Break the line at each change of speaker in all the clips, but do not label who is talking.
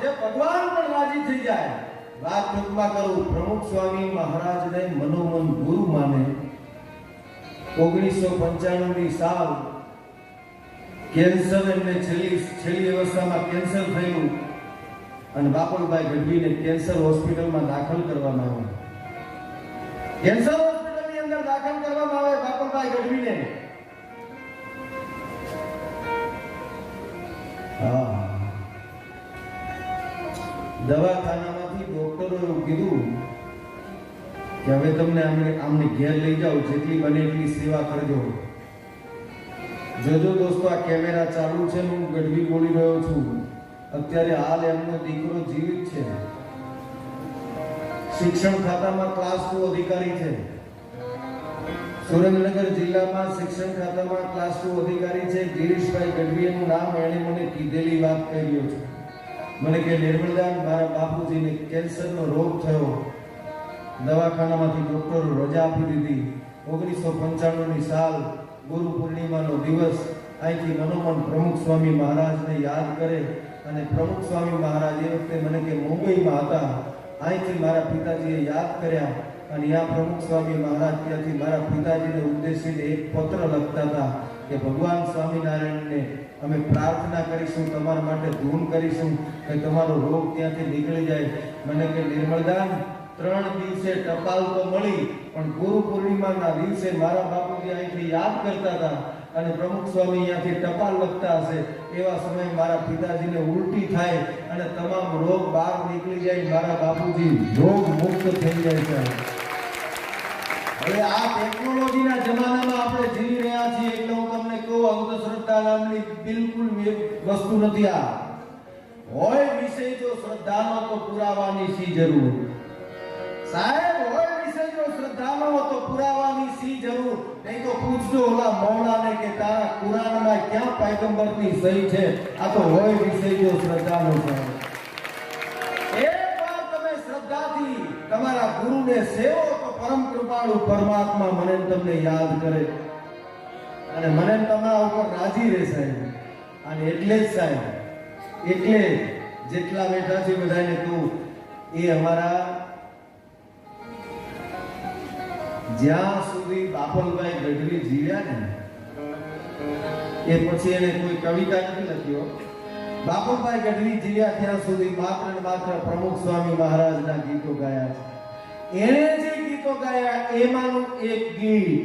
જે ભગવાન પણ રાજી થઈ જાય. વાત ટૂંકમાં કરું, પ્રમુખ સ્વામી મહારાજને મનોમન ગુરુ માને ઓગણીસો પંચાણું ની સાલ કેન્સર એમને છેલ્લી છેલ્લી અવસ્થામાં કેન્સર થયું અને બાપુભાઈ ગઢવીને કેન્સર હોસ્પિટલમાં દાખલ કરવામાં આવ્યો. કેન્સર હોસ્પિટલની અંદર દાખલ કરવામાં આવે બાપુભાઈ ગઢવીને. હા. દવાખાનામાંથી ડોક્ટરો કીધું કે હવે તમને આમને આમને ઘેર લઈ જાઓ, જેટલી બને એટલી સેવા કરજો. જોજો દોસ્તો, આ કેમેરા ચાલુ છે હું ગઢવી બોલી રહ્યો છું. અત્યારે હાલ એમનો દીકરો જીવિત છે. શિક્ષણ ખાતામાં ક્લાસ ટુ અધિકારી છે. સુરેન્દ્રનગર જિલ્લામાં શિક્ષણ ખાતામાં ક્લાસ ટુ અધિકારી છે. ગિરીશભાઈ ગઢવીનું નામ એણે મને કીધેલી વાત કહી રહ્યો છું. મને કે નિર્મલદાન બાપુજીને કેન્સરનો રોગ થયો. દવાખાનામાંથી ડૉક્ટરો રજા આપી દીધી. ઓગણીસો પંચાણુંની સાલ, ગુરુ પૂર્ણિમાનો દિવસ અહીંથી મનોમન પ્રમુખ સ્વામી મહારાજને યાદ કરે અને પ્રમુખ સ્વામી મહારાજ એ વખતે મને કે મુંબઈમાં હતા. અહીંથી મારા પિતાજીએ યાદ કર્યા અને ત્યાં પ્રમુખ સ્વામી મહારાજ ત્યાંથી મારા પિતાજીને ઉદ્દેશીને એક પત્ર લખતા હતા. કે ભગવાન સ્વામિનારાયણને અમે પ્રાર્થના કરીશું, તમારા માટે ધૂન કરીશું કે તમારો રોગ ત્યાંથી નીકળી જાય. મને કે નિર્મળદાન ત્રણ દિવસે ટપાલ તો મળી, પણ ગુરુ પૂર્ણિમાના દિવસે મારા બાપુજી અહીંથી યાદ કરતા હતા અને પ્રમુખ સ્વામી અહીંયાથી ટપાલ લખતા હશે. એવા સમયે મારા પિતાજીને ઉલટી થાય અને તમામ રોગ બહાર નીકળી જાય, મારા બાપુજી રોગ મુક્ત થઈ જાય છે. હવે આ ટેકનોલોજીના જમાનામાં આપણે જીવી રહ્યા છીએ. બિલકુલ વસ્તુ નથી આ. હોય વિષય જો શ્રદ્ધાનો તો પુરાવાની સી જરૂર? સાહેબ, હોય વિષય જો શ્રદ્ધાનો તો પુરાવાની સી જરૂર? નહીં તો પૂછજો ઓલા મૌલાને કે તારા કુરાનમાં ક્યાં પૈગંબરની સહી છે? આ તો હોય વિષય જો શ્રદ્ધાનો છે તમારા ગુરુને સેવો તો પરમ કૃપાળુ પરમાત્મા મને તમને યાદ કરે. અને મને તમારા ઉપર રાજી રહે સાહેબ. અને એટલે જ સાહેબ, એટલે જેટલા બેઠા છે બધાને તું એ અમારા જ્યાં સુધી બાપલભાઈ ગઢવી જીવ્યા ને, એ પછી એને કોઈ કવિતા નથી લખ્યો બાપુભાઈ ગઢવી જીવ્યા ત્યાં સુધી માત્ર ને માત્ર પ્રમુખ સ્વામી મહારાજના ગીતો ગાયા છે. એણે જે ગીતો ગાયા, એમાંનું એક ગીત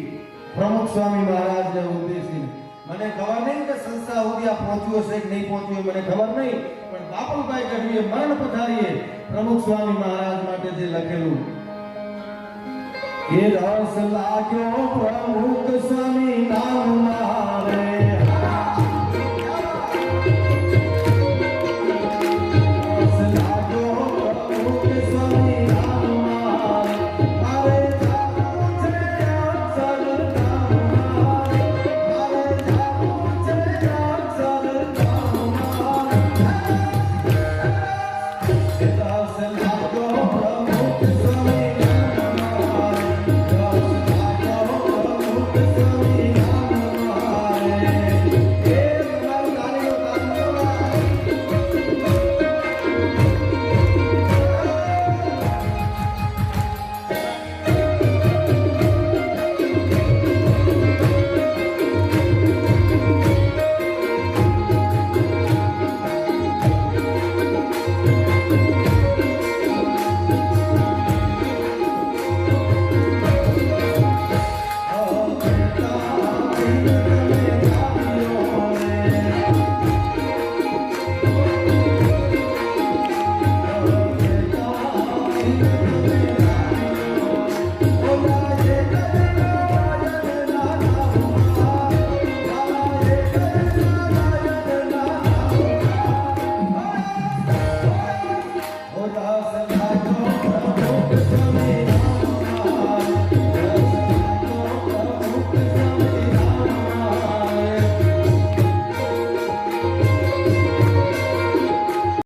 પ્રમુખ સ્વામી મહારાજને ઉદ્દેશી મને ખબર નહીં કે સંસ્થા સુધી આ પહોંચ્યો છે કે નહીં પહોંચ્યો મને ખબર નહીં, પણ બાપુભાઈ ગઢવીએ મરણ પથારીએ પ્રમુખ સ્વામી મહારાજ માટે જે લખેલું. એ રસ લાગ્યો પ્રમુખ સ્વામી નામ મારે Thank you.